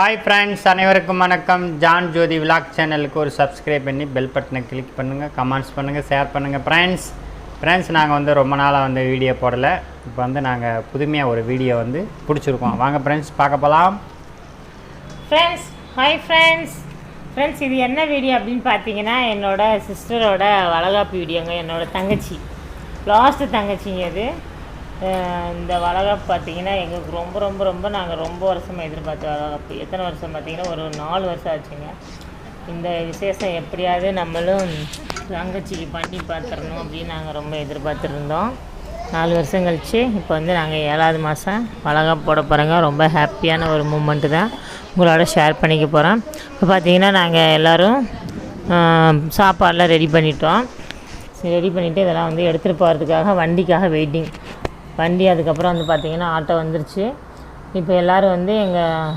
Hi friends அனைவருக்கும் வணக்கம். John ஜோதி vlog சேனலுக்கு ஒரு சப்ஸ்கிரைப் பண்ணி பெல் பட்டனை கிளிக் பண்ணுங்கள் கமெண்ட்ஸ் பண்ணுங்கள் ஷேர் பண்ணுங்கள் ஃப்ரெண்ட்ஸ் ஃப்ரெண்ட்ஸ் நாங்கள் வந்து ரொம்ப நாளாக வந்து வீடியோ போடலை. இப்போ வந்து நாங்கள் புதுமையாக ஒரு வீடியோ வந்து பிடிச்சிருக்கோம். வாங்க ஃப்ரெண்ட்ஸ் பார்க்க போகலாம் ஃப்ரெண்ட்ஸ் ஹாய் ஃப்ரெண்ட்ஸ் ஃப்ரெண்ட்ஸ் இது என்ன வீடியோ அப்படின்னு பார்த்தீங்கன்னா என்னோடய சிஸ்டரோட வளகாப்பு வீடியோங்க என்னோடய தங்கச்சி. லாஸ்ட்டு தங்கச்சிங்க இது. இந்த வளகாப்பு பார்த்திங்கன்னா எங்களுக்கு ரொம்ப ரொம்ப ரொம்ப நாங்கள் ரொம்ப வருஷமாக எதிர்பார்த்த வளகாப்பு. எத்தனை வருஷம் பார்த்தீங்கன்னா ஒரு நாலு வருஷம் ஆச்சுங்க. இந்த விசேஷம் எப்படியாவது நம்மளும் தங்கச்சிக்கு பண்ணி பார்த்துடணும் அப்படின்னு நாங்கள் ரொம்ப எதிர்பார்த்துருந்தோம். நாலு வருஷம் கழித்து இப்போ வந்து நாங்கள் ஏழாவது மாதம் வளகாப்பு போட போகிறோங்க ரொம்ப ஹாப்பியான ஒரு மூமெண்ட்டு தான். உங்களோட ஷேர் பண்ணிக்க போகிறோம் இப்போ பார்த்தீங்கன்னா நாங்கள் எல்லோரும் சாப்பாடெலாம் ரெடி பண்ணிட்டோம். ரெடி பண்ணிவிட்டு இதெல்லாம் வந்து எடுத்துகிட்டு போகிறதுக்காக வண்டிக்காக வெயிட்டிங் வண்டி அதுக்கப்புறம் வந்து பார்த்திங்கன்னா ஆட்டோ வந்துருச்சு. இப்போ எல்லோரும் வந்து எங்கள்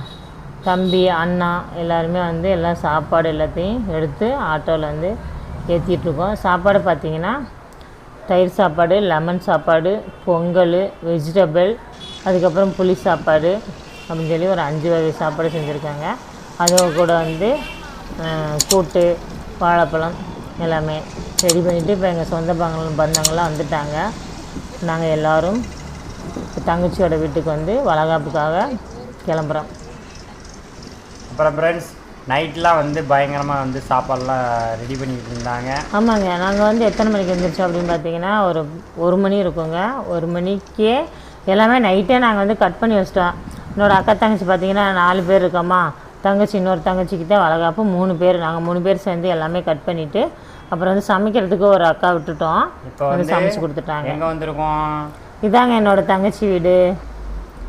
தம்பி அண்ணா எல்லாருமே வந்து எல்லாம் சாப்பாடு எல்லாத்தையும் எடுத்து ஆட்டோவில் வந்து ஏற்றிட்டுருக்கோம் சாப்பாடு பார்த்திங்கன்னா தயிர் சாப்பாடு லெமன் சாப்பாடு பொங்கல் வெஜிடபிள் அதுக்கப்புறம் புளி சாப்பாடு அப்படின்னு சொல்லி ஒரு அஞ்சு வகை சாப்பாடு செஞ்சுருக்காங்க. அது கூட வந்து கூட்டு வாழைப்பழம் எல்லாமே ரெடி பண்ணிவிட்டு இப்போ எங்கள் சொந்த பந்தங்கள் பந்தங்கள்லாம் வந்துட்டாங்க. நாங்கள் எல்லோரும் தங்கச்சியோட வீட்டுக்கு வந்து வளகாப்புக்காக கிளம்புறோம். அப்புறம் ஃப்ரெண்ட்ஸ் நைட்லாம் வந்து பயங்கரமாக வந்து சாப்பாடெலாம் ரெடி பண்ணிக்கிட்டு இருந்தாங்க. ஆமாங்க நாங்கள் வந்து எத்தனை மணிக்கு எழுந்திரிச்சோம் அப்படின்னு பார்த்தீங்கன்னா ஒரு ஒரு மணி இருக்குங்க. ஒரு மணிக்கே எல்லாமே நைட்டே நாங்கள் வந்து கட் பண்ணி வச்சிட்டோம். என்னோட அக்கா தங்கச்சி பார்த்தீங்கன்னா நாலு பேர் இருக்கோமா? தங்கச்சி இன்னொரு தங்கச்சிக்கு தான் வளகாப்பு மூணு பேர். நாங்கள் மூணு பேர் சேர்ந்து எல்லாமே கட் பண்ணிவிட்டு அப்புறம் வந்து சமைக்கிறதுக்கு ஒரு அக்கா விட்டுட்டோம். இப்போ வந்து சமைச்சு கொடுத்துட்டாங்க. எங்கே வந்திருக்கோம்? இதாங்க என்னோட தங்கச்சி வீடு.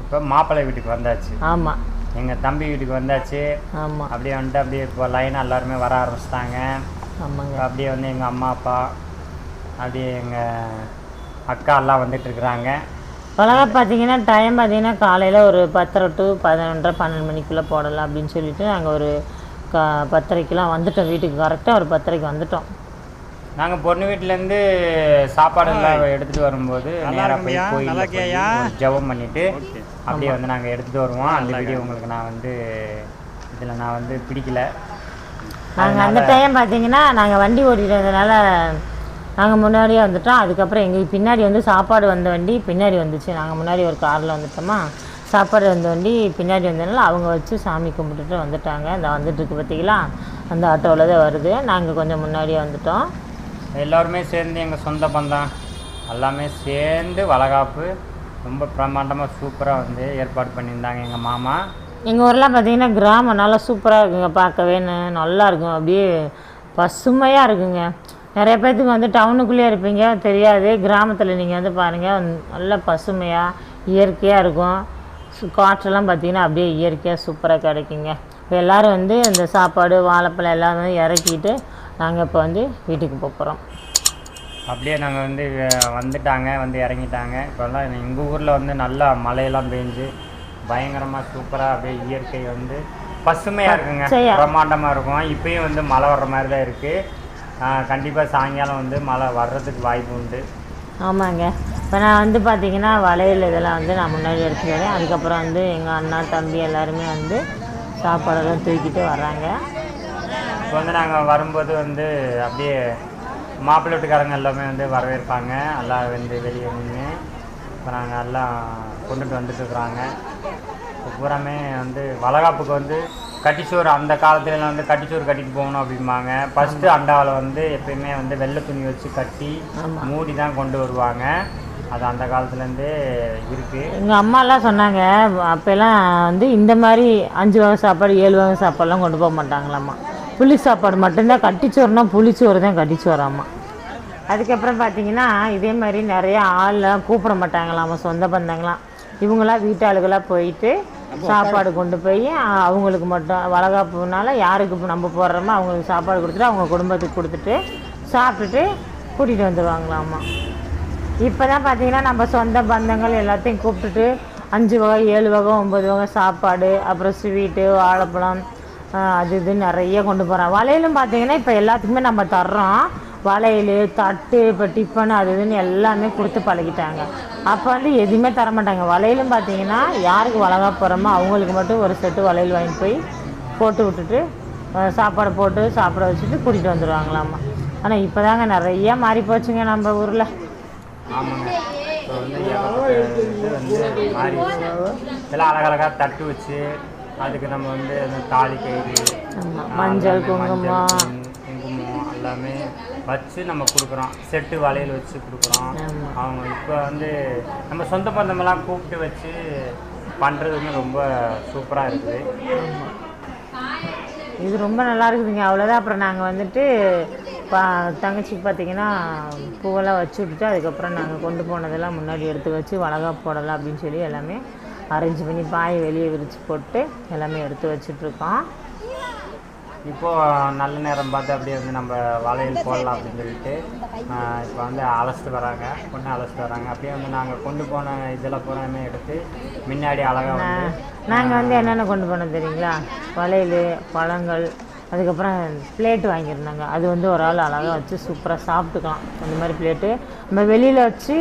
இப்போ மாப்பிள்ளை வீட்டுக்கு வந்தாச்சு. ஆமாம் எங்கள் தம்பி வீட்டுக்கு வந்தாச்சு. ஆமாம் அப்படியே வந்துட்டு அப்படியே இப்போ லைனாக எல்லாருமே வர ஆரம்பிச்சிட்டாங்க. ஆமாங்க. அப்படியே வந்து எங்கள் அம்மா அப்பா அப்படியே எங்கள் அக்கா எல்லாம் வந்துட்டு இருக்கிறாங்க. வளகாப்பு பார்த்தீங்கன்னா டைம் பார்த்தீங்கன்னா காலையில் ஒரு பத்தரை டு பதினொன்றரை பன்னெண்டு மணிக்குள்ளே போடலாம் அப்படின்னு சொல்லிட்டு நாங்கள் ஒரு க பத்தரைக்கெலாம் வந்துட்டோம் வீட்டுக்கு. கரெக்டாக ஒரு பத்தரைக்கு வந்துட்டோம். நாங்கள் பொண்ணு வீட்டிலேருந்து சாப்பாடு எல்லாம் எடுத்துகிட்டு வரும்போது நேராக போய் கோயில் ஜெபம் பண்ணிட்டு அப்படியே வந்து நாங்கள் எடுத்துகிட்டு வருவோம். அந்த வீடியோ உங்களுக்கு நான் வந்து இதில் நான் வந்து பிடிக்கல. நாங்கள் அந்த டைம் பார்த்தீங்கன்னா நாங்கள் வண்டி ஓட்டிட்டு வந்ததுனால நாங்கள் முன்னாடியே வந்துட்டோம். அதுக்கப்புறம் எங்களுக்கு பின்னாடி வந்து சாப்பாடு வந்த வண்டி பின்னாடி வந்துச்சு. நாங்கள் முன்னாடி ஒரு காரில் வந்துட்டோமா? சாப்பாடு வந்த வண்டி பின்னாடி வந்ததுனால அவங்க வச்சு சாமி கும்பிட்டுட்டு வந்துட்டாங்க. இந்த வந்துட்டுருக்கு பார்த்தீங்களா அந்த ஆட்டோவில் தான் வருது. நாங்கள் கொஞ்சம் முன்னாடியே வந்துட்டோம். எல்லாருமே சேர்ந்து எங்கள் சொந்த பந்தம். எல்லாமே சேர்ந்து வளகாப்பு ரொம்ப பிரம்மாண்டமாக சூப்பராக வந்து ஏற்பாடு பண்ணியிருந்தாங்க எங்கள் மாமா. எங்கள் ஊரெலாம் பார்த்தீங்கன்னா கிராமம் நல்லா சூப்பராக இருக்குங்க பார்க்கவே நல்லா இருக்கும். அப்படியே பசுமையாக இருக்குங்க. நிறைய பேர்த்துக்கு வந்து டவுனுக்குள்ளேயே இருப்பீங்க தெரியாது. கிராமத்தில் நீங்கள் வந்து பாருங்கள் நல்ல பசுமையாக இயற்கையாக இருக்கும். காற்றெல்லாம் பார்த்தீங்கன்னா அப்படியே இயற்கையாக சூப்பராக கிடைக்குங்க. இப்போ எல்லோரும் வந்து இந்த சாப்பாடு வாழைப்பழம் எல்லாம் வந்து இறக்கிட்டு நாங்கள் இப்போ வந்து வீட்டுக்கு போக போகிறோம் அப்படியே நாங்கள் வந்து வந்துட்டாங்க வந்து இறங்கிட்டாங்க. இப்போல்லாம் எங்கள் ஊரில் வந்து நல்லா மழையெல்லாம் பெஞ்சு பயங்கரமாக சூப்பராக அப்படியே இயற்கை வந்து பசுமையாக இருக்குங்க. பச்சையா. பிரம்மாண்டமாக இருக்கும். இப்பயும் வந்து மழை வர்ற மாதிரி தான் இருக்குது கண்டிப்பாக சாயங்காலம் வந்து மழை வர்றதுக்கு வாய்ப்பு உண்டு. ஆமாங்க. இப்போ நான் வந்து பார்த்தீங்கன்னா வளையல் இதெல்லாம் வந்து நான் முன்னாடி எடுத்துட்டு வரேன். அதுக்கப்புறம் வந்து எங்கள் அண்ணா தம்பி எல்லாருமே வந்து சாப்பாடெல்லாம் தூக்கிட்டு வர்றாங்க. இப்போ வந்து நாங்கள் வரும்போது வந்து அப்படியே மாப்பிள்ளை வீட்டுக்காரங்க எல்லாமே வந்து வரவேற்பாங்க. எல்லாம் வந்து வெளியே நின்று இப்போ நாங்கள் எல்லாம் கொண்டுட்டு வந்துட்டு இருக்கிறாங்க. இப்போ பூராமே வந்து வளகாப்புக்கு வந்து கட்டிச்சோறு அந்த காலத்துலலாம் வந்து கட்டிச்சோறு கட்டிட்டு போகணும் அப்படிம்பாங்க. ஃபஸ்ட்டு அண்டாவில் வந்து எப்பயுமே வந்து வெள்ளை துணி வச்சு கட்டி மூடி தான் கொண்டு வருவாங்க. அது அந்த காலத்துலேருந்தே இருக்குது எங்கள் அம்மாலாம் சொன்னாங்க அப்போல்லாம் வந்து இந்த மாதிரி அஞ்சு வகை சாப்பாடு ஏழு வகை சாப்பாடுலாம் கொண்டு போக மாட்டாங்களாம்மா. புளி சாப்பாடு மட்டும்தான் கட்டிச்சோறுனா புளிச்சோறு தான் கட்டிச்சோறாம்மா அதுக்கப்புறம் பார்த்தீங்கன்னா இதே மாதிரி நிறைய ஆள்லாம் கூப்பிட மாட்டாங்களாம்மா சொந்த பந்தங்களாம். இவங்களாம் வீட்டாளுகளாக போயிட்டு சாப்பாடு கொண்டு போய் அவங்களுக்கு மட்டும் வளகாப்புனால யாருக்கு நம்ம போடுறோமோ அவங்களுக்கு சாப்பாடு கொடுத்துட்டு அவங்க குடும்பத்துக்கு கொடுத்துட்டு சாப்பிட்டுட்டு கூட்டிகிட்டு வந்துடுவாங்களாம்மா இப்போ தான் பார்த்தீங்கன்னா நம்ம சொந்த பந்தங்கள் எல்லாத்தையும் கூப்பிட்டுட்டு அஞ்சு வகை ஏழு வகை ஒம்பது வகை சாப்பாடு அப்புறம் ஸ்வீட்டு வாழைப்பழம் அது இது நிறைய கொண்டு போகிறோம் வளையலும் பார்த்தீங்கன்னா இப்போ எல்லாத்துக்குமே நம்ம தர்றோம். வளையல் தட்டு இப்போ டிஃபன் அது இதுன்னு எல்லாமே கொடுத்து பழகிட்டாங்க. அப்போ வந்து எதுவுமே தர மாட்டாங்க. வளையலும் பார்த்தீங்கன்னா யாருக்கு வளகா போகிறோமோ அவங்களுக்கு மட்டும் ஒரு செட்டு வளையல் வாங்கி போய் போட்டு விட்டுட்டு சாப்பாடு போட்டு சாப்பிட வச்சுட்டு கூட்டிகிட்டு வந்துடுவாங்களாமா ஆனால் இப்போ தாங்க நிறைய மாறி போச்சுங்க நம்ம ஊரில். ஆமாங்க. அழகழகாக தட்டு வச்சு அதுக்கு நம்ம வந்து அந்த தாலி கயிறு மஞ்சள், குங்குமம். குங்குமம் எல்லாமே வச்சு நம்ம கொடுக்குறோம். செட்டு வளையல் வச்சு கொடுக்குறோம். அவங்க இப்போ வந்து நம்ம சொந்த பந்தமெல்லாம் கூப்பிட்டு வச்சு பண்ணுறது வந்து ரொம்ப சூப்பராக இருக்குது. இது ரொம்ப நல்லா இருக்குதுங்க. அவ்வளோதான் அப்புறம் நாங்கள் வந்துட்டு பா தங்கச்சிக்கு பார்த்தீங்கன்னா பூவெல்லாம் வச்சு விட்டுட்டு அதுக்கப்புறம் நாங்கள் கொண்டு போனதெல்லாம் முன்னாடி எடுத்து வச்சு வளகா போடலாம் அப்படின்னு சொல்லி எல்லாமே அரேஞ்ச் பண்ணி பாய் வெளியே விரித்து போட்டு எல்லாமே எடுத்து வச்சிட்ருக்கோம் இப்போ நல்ல நேரம் பார்த்து அப்படியே வந்து நம்ம வளையல் போடலாம் அப்படின்னு சொல்லிட்டு இப்போ வந்து அழைச்சிட்டு வராங்க. பொண்ணு அழைச்சிட்டு வராங்க. அப்படியே வந்து நாங்கள் கொண்டு போன இதெல்லாம் பூராமே எடுத்து முன்னாடி அழகாக நாங்கள் வந்து என்னென்ன கொண்டு போனோம் தெரியுங்களா? வளையல் பழங்கள் அதுக்கப்புறம் பிளேட் வாங்கியிருந்தாங்க. அது வந்து ஒரு ஆள் அழகாக வச்சு சூப்பராக சாப்பிட்டுக்கலாம். அந்த மாதிரி பிளேட்டு. நம்ம வெளியில் வச்சு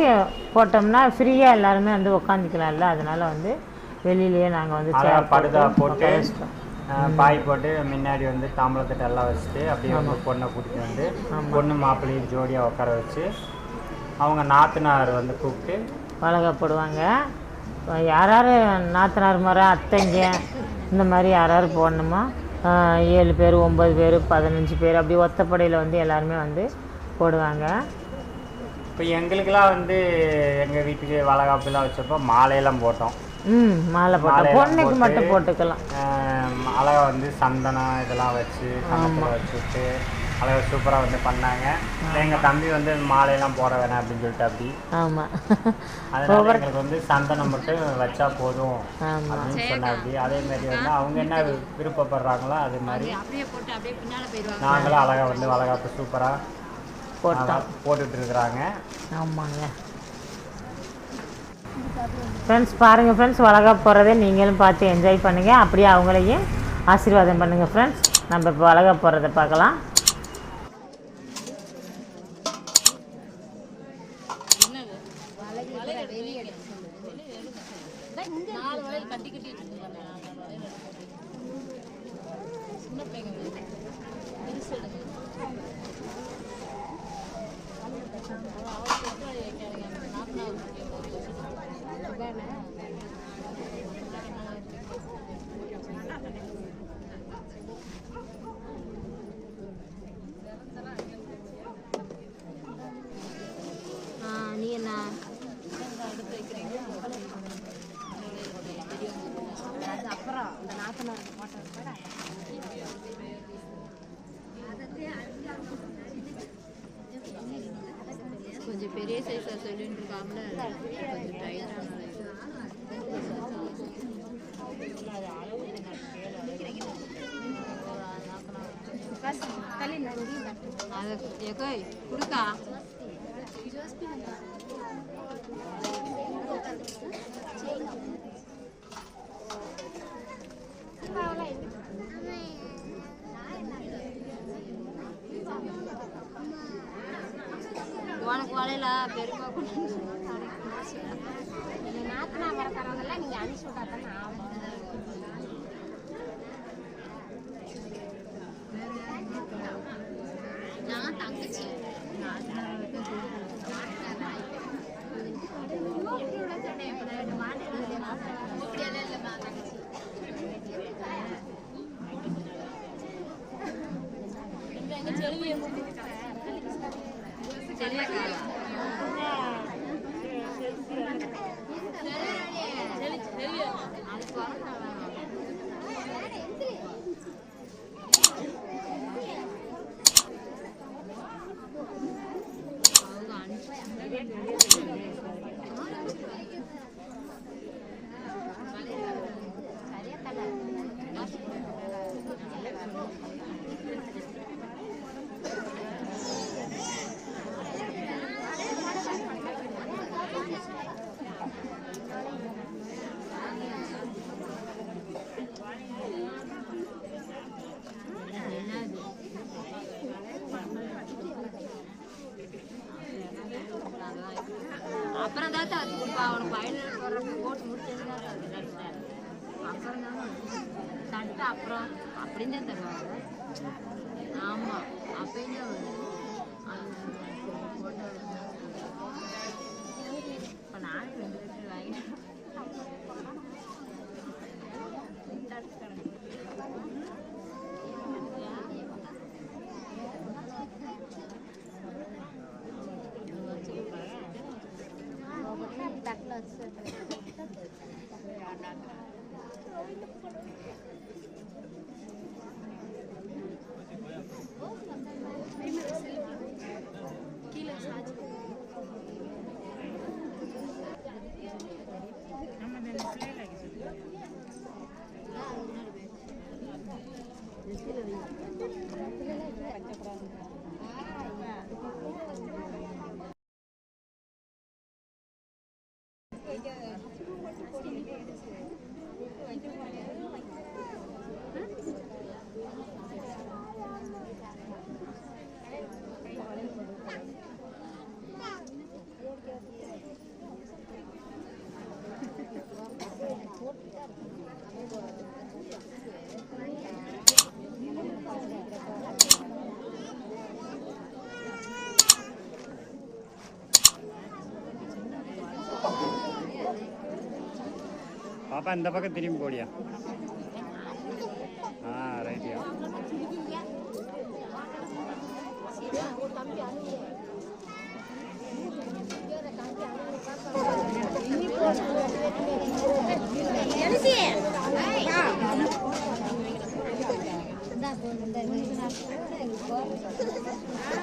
போட்டோம்னா ஃப்ரீயாக எல்லாருமே வந்து உக்காந்துக்கலாம்ல. அதனால வந்து வெளியிலேயே நாங்கள் வந்து படுதா போட்டு பாய் போட்டு முன்னாடி வந்து தாம்பளத்தட்டு எல்லாம் வச்சுட்டு அப்படியே வந்து பொண்ணை கூட்டிட்டு வந்து பொண்ணு மாப்பிள்ளையும் ஜோடியாக உட்கார வச்சு அவங்க நாத்தனார் வந்து கூப்பிட்டு வளகா போடுவாங்க. யார் யார் நாத்தனார் முறை அத்தைங்க இந்த மாதிரி யார் யார் போடணுமோ ஏழு பேர் ஒம்பது பேர் பதினஞ்சு பேர் அப்படி ஒத்தப்படையில் வந்து எல்லாருமே வந்து போடுவாங்க. இப்போ எங்களுக்கெல்லாம் வந்து எங்கள் வீட்டுக்கு வளகாப்புலாம் வச்சப்போ மாலையெல்லாம் போட்டோம். ம் மாலை போட்டோம். பொண்ணுக்கு மட்டும் போட்டுக்கலாம். அழகா வந்து சந்தனம் இதெல்லாம் வச்சு கண்ணத்தில் வச்சு விட்டு அழகா சூப்பராக வந்து பண்ணாங்க. எங்கள் தம்பி வந்து மாலையெல்லாம் போட வேணாம் அப்படின்னு சொல்லிட்டு அப்படி. ஆமாம் அதனால எங்களுக்கு வந்து சந்தனம் மட்டும் வச்சா போதும் அப்படின்னு சொன்னாப்படி அதே மாதிரி வந்து அவங்க என்ன விருப்பப்படுறாங்களோ அதே மாதிரி. அப்படியே போட்டு அப்படியே பின்னால போயிடுவாங்க. நாங்களும் அழகா வந்து வளகாப்பு சூப்பராக போட்டுட்டு இருக்கிறாங்க. ஆமாங்க. ஃப்ரெண்ட்ஸ் பாருங்கள் ஃப்ரெண்ட்ஸ் வளகா போகிறதை நீங்களும் பார்த்து என்ஜாய் பண்ணுங்கள் அப்படியே அவங்களையும் ஆசீர்வாதம் பண்ணுங்கள் ஃப்ரெண்ட்ஸ் நம்ம இப்போ வளகா போகிறத பார்க்கலாம் நாலு வளையல் கட்டி கட்டி வச்சுருக்காங்க. சின்ன பிள்ளைங்க பெருசு நாற்பதாவது ஆ, நீ என்ன அது அப்புறம் இந்த நாத்தனார் போட்டது கூட கொஞ்சம் பெரிய சைஸாக சொல்லிட்டு இருக்காமல கொஞ்சம் டைட்டான அதை ஏக்கோய் கொடுக்கா உனக்கு வளையல? பெருமா நாத்தனா வரக்காரவங்கெல்லாம் நீங்க அனுப்பிச்சு விட்டா தானே ஆகும் தட்டு அப்புறம் அப்படின்னு தருவாங்க. ஆமாம் தான் வருது இப்போ ரெண்டு வாங்கிட்டேன். தட்டில் வச்சு throwing the photo. பாப்பா இந்த பக்கம் திரும்பி போடியா ஆ ரைட்டியா ஆ இது